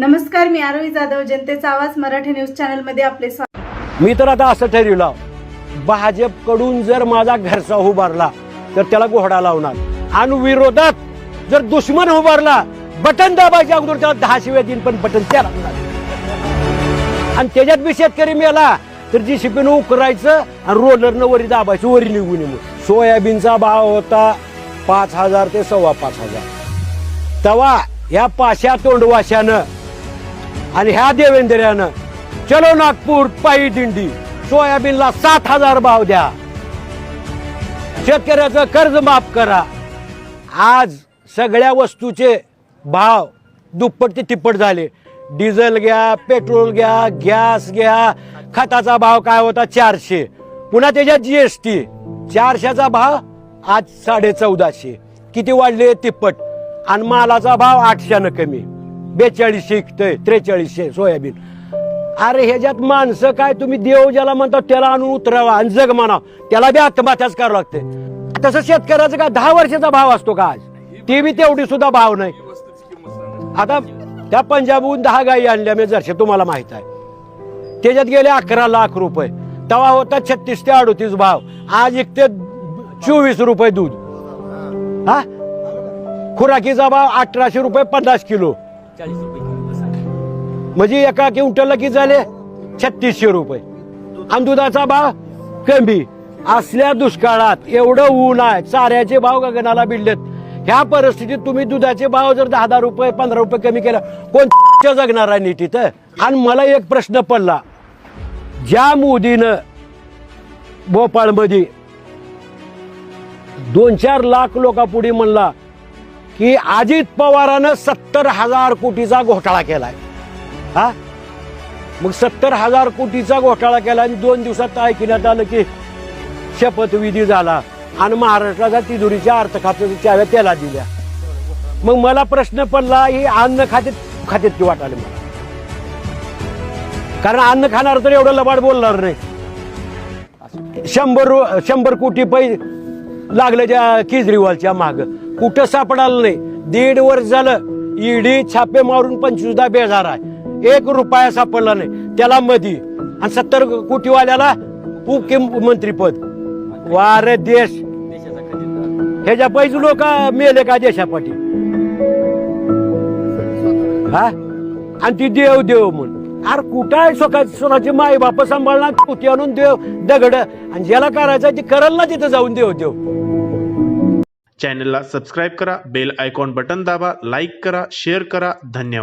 नमस्कार मी आरोही जाधव जनतेचा आवाज मराठी न्यूज चॅनलमध्ये आपले स्वागत. मी तर आता असं ठरविलं भाजपकडून जर माझा घरचा उभारला तर त्याला घोडा लावणार. आणि विरोधात जर दुश्मन उभारला बटन दाबायच्या अगोदर त्याला दहा शिव्या देईन पण बटन त्या लागणार. आणि त्याच्यात बी शेतकरी मेला तर जी शिपीनं उकरायचं आणि रोलरनं वरी दाबायचं वरी निघून येऊन. सोयाबीनचा भाव होता पाच हजार ते सव्वा पाच हजार. तवा ह्या पाशा तोंडवाशानं आणि ह्या देवेंद्र्यानं चलो नागपूर पायी दिंडी सोयाबीनला सात हजार भाव द्या. शेतकऱ्याचं कर्ज माफ करा. आज सगळ्या वस्तूचे भाव दुप्पट ते तिप्पट झाले. डिझेल घ्या पेट्रोल घ्या गॅस घ्या. खताचा भाव काय होता? चारशे. पुन्हा त्याच्यात जीएसटी चारशेचा भाव आज साडे चौदाशे किती वाढले? तिप्पट. आणि मालाचा भाव आठशेनं कमी. बेचाळीसशे इकतोय त्रेचाळीसशे सोयाबीन. अरे ह्याच्यात माणसं काय? तुम्ही देव ज्याला म्हणता त्याला आणून उतरावा आणि जग म्हणा त्याला बी आत्महत्याच करावं लागते तसं शेतकऱ्याचं का दहा वर्षाचा भाव असतो का आज? ते बी तेवढी सुद्धा भाव नाही. आता त्या पंजाबहून दहा गायी आणल्या मी जरशे तुम्हाला माहीत आहे. त्याच्यात गेले अकरा लाख रुपये. तवा होता छत्तीस ते अडोतीस भाव. आज इकते चोवीस रुपये दूध. हा? खुराकीचा भाव अठराशे रुपये पन्नास किलो. म्हणजे एका क्विंटलला किती झाले? छत्तीसशे रुपये. आणि दुधाचा भाव कमी. असल्या दुष्काळात एवढं ऊन आहे चाऱ्याचे भाव गगनाला भिडलेत. ह्या परिस्थितीत तुम्ही दुधाचे भाव जर दहा दहा रुपये पंधरा रुपये कमी केला कोण जगणार आहे नीट इथं आणि मला एक प्रश्न पडला. ज्या मोदीनं भोपाळमध्ये दोन चार लाख लोकांपुढे म्हणला की अजित पवारानं सत्तर हजार कोटीचा घोटाळा केलाय. हा? मग सत्तर हजार कोटीचा घोटाळा केला आणि दोन दिवसात ऐकण्यात आलं की शपथविधी झाला आणि महाराष्ट्राच्या तिजोरीच्या अर्थ खात्याच्या चाव्या त्याला दिल्या. मग मला प्रश्न पडला हे अन्न खात्यात खात्यात की वाटाले मला कारण अन्न खाणार तर एवढं लबाड बोलणार नाही. शंभर शंभर कोटी पै लागलं त्या केजरीवालच्या माग. कुठं सापडालं नाही. दीड वर्ष झालं ईडी छापे मारून पंचवीसदा बेजार आहे. एक रुपया सापडला नाही. त्याला मधी. आणि सत्तर कोटीवाल्याला उपमुख्यमंत्रीपद वारे देश. ह्याच्या पैसे लोक मेले का देशापाठी? हा? आणि ती देव देव म्हणून. अरे कुठं आहे स्वतः स्वतःची माई बाप सांभाळणार कुठे आणून देव दगड. आणि ज्याला करायचं ते करल ना तिथं जाऊन देव देव. चॅनलला सबस्क्राईब करा बेल आयकॉन बटन दाबा लाईक करा शेअर करा. धन्यवाद.